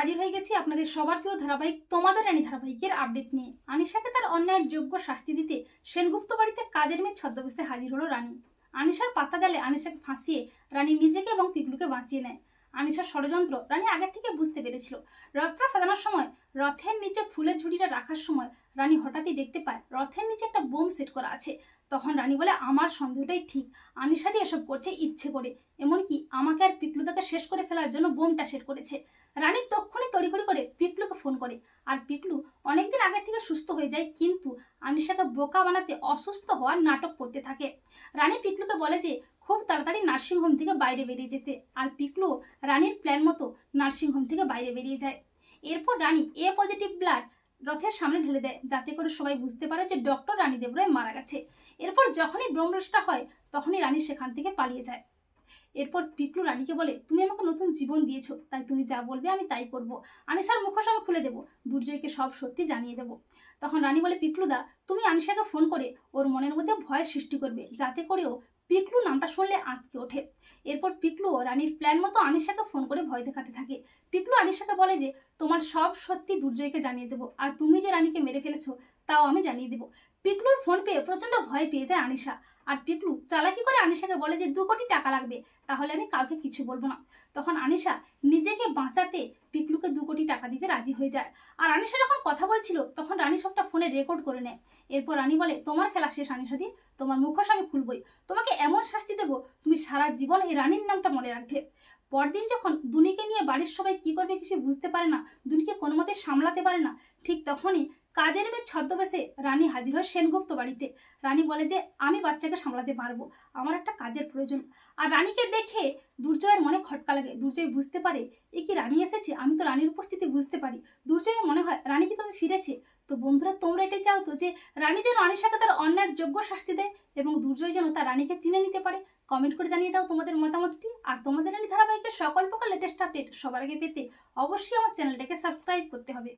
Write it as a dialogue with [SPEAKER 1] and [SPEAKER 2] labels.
[SPEAKER 1] হাজির হয়ে গেছি আপনাদের সবার প্রিয় ধারাবাহিক তোমাদের রানী ধারাবাহিকের আপডেট নিয়ে। আনিশাকে তার অন্যায়ের যোগ্য শাস্তি দিতে সেনগুপ্ত বাড়িতে কাজের মেয়ে ছদ্মবেশে হাজির হলো রানী। আনিশার পাতা জালে আনিশাকে ফাঁসিয়ে রানী নিজেকে এবং পিকলুকে বাঁচিয়ে নেয়। আনিশার ষড়যন্ত্র রানী আগের থেকে বুঝতে পেরেছিল। রথটা সাজানোর সময় রথের নিচে ফুলের ঝুড়িটা রাখার সময় রানী হঠাৎই দেখতে পায়, রথের নিচে একটা বোম সেট করা আছে। তখন রানী বলে, আমার সন্দেহটাই ঠিক। আনিশাদি এসব করছে ইচ্ছে করে। এমনকি আমাকে আর পিকলুদাকে শেষ করে ফেলার জন্য বোমটা সেট করেছে রানী তক্ষুনি তড়িঘড়ি করে পিকলুকে ফোন করে। আর পিকলু অনেকদিন আগে থেকে সুস্থ হয়ে যায়, কিন্তু আনিশাকে বোকা বানাতে অসুস্থ হওয়ার নাটক করতে থাকে। রানী পিকলুকে বলে যে, খুব তাড়াতাড়ি নার্সিংহোম থেকে বাইরে বেরিয়ে যেতে আর পিকলু রানীর প্ল্যান মতো নার্সিংহোম থেকে বাইরে বেরিয়ে যায়। এরপর রানী এ পজিটিভ ব্লাড রথের সামনে ঢেলে দেয়, যাতে করে সবাই বুঝতে পারে যে ডক্টর রানী দেবরায় মারা গেছে। এরপর যখনই ব্রহ্মরসটা হয়, তখনই রানী সেখান থেকে পালিয়ে যায়। এরপর পিকলু রানীকে বলে, তুমি আমাকে নতুন জীবন দিয়েছ, তাই তুমি যা বলবে আমি তাই করব। আনিসার মুখোশ আমি খুলে দেবো, দুর্জয়কে সব সত্যি জানিয়ে দেবো। তখন রানী বলে পিকলুদা তুমি আনিসাকে ফোন করে ওর মনের মধ্যে ভয় সৃষ্টি করবে, যাতে করেও পিকলু নামটা শুনলে আঁতকে ওঠে। এরপর পিকলু রানীর প্ল্যান মতো আনিশাকে ফোন করে ভয় দেখাতে থাকে। পিকলু আনিশাকে বলে যে, তোমার সব সত্যি দুর্জয়কে জানিয়ে দেবো। আর তুমি যে রানীকে মেরে ফেলেছো, তাও আমি জানিয়ে দেবো। পিকলুর ফোন পেয়ে প্রচণ্ড ভয় পেয়ে যায় আনিশা। আর পিকলু, চালাকি করে আনিশাকে বলে যে, দু কোটি টাকা লাগবে, তাহলে আমি কাউকে কিছু বলব না। তখন আনিশা নিজেকে বাঁচাতে পিকলুকে দু কোটি টাকা দিতে রাজি হয়ে যায়। আর আনিশা যখন কথা বলছিল, তখন রানী সবটা ফোনে রেকর্ড করে নেয়। এরপর রানী বলে, তোমার খেলা শেষ আনিশাদি তোমার মুখোশ আমি খুলবই। তোমাকে এমন শাস্তি দেবো তুমি সারা জীবন এই রানীর নামটা মনে রাখবে। পরদিন যখন দুনিকে নিয়ে বাড়ির সবাই কি করবে কিছু বুঝতে পারে না, দুনিকে কোনো মতে সামলাতে পারে না, ঠিক তখনই কাজের মেয়ে ছদ্মবেশে রানী হাজির হয় সেনগুপ্ত বাড়িতে। রানী বলে যে, আমি বাচ্চাকে সামলাতে পারব, আমার একটা কাজের প্রয়োজন। আর রানীকে দেখে দুর্জয়ের মনে খটকা লাগে। দুর্জয় বুঝতে পারে, এ কি রানী এসেছে? আমি তো রানীর উপস্থিতি বুঝতে পারি। দুর্জয়ের মনে হয়, রানী কি তবে ফিরেছে? তো বন্ধুরা, তোমরা এটাই চাও তো যে রানী যেন অনিশাকে তার অন্যায়ের যোগ্য শাস্তি দেয় এবং দুর্জয় যেন তার রানীকে চিনে নিতে পারে। কমেন্ট করে জানিয়ে দাও তোমাদের মতামতটি আর তোমাদের রানী ধারাবাহিকের সকল প্রকার লেটেস্ট আপডেট সবার আগে পেতে অবশ্যই আমার চ্যানেলটাকে সাবস্ক্রাইব করতে হবে।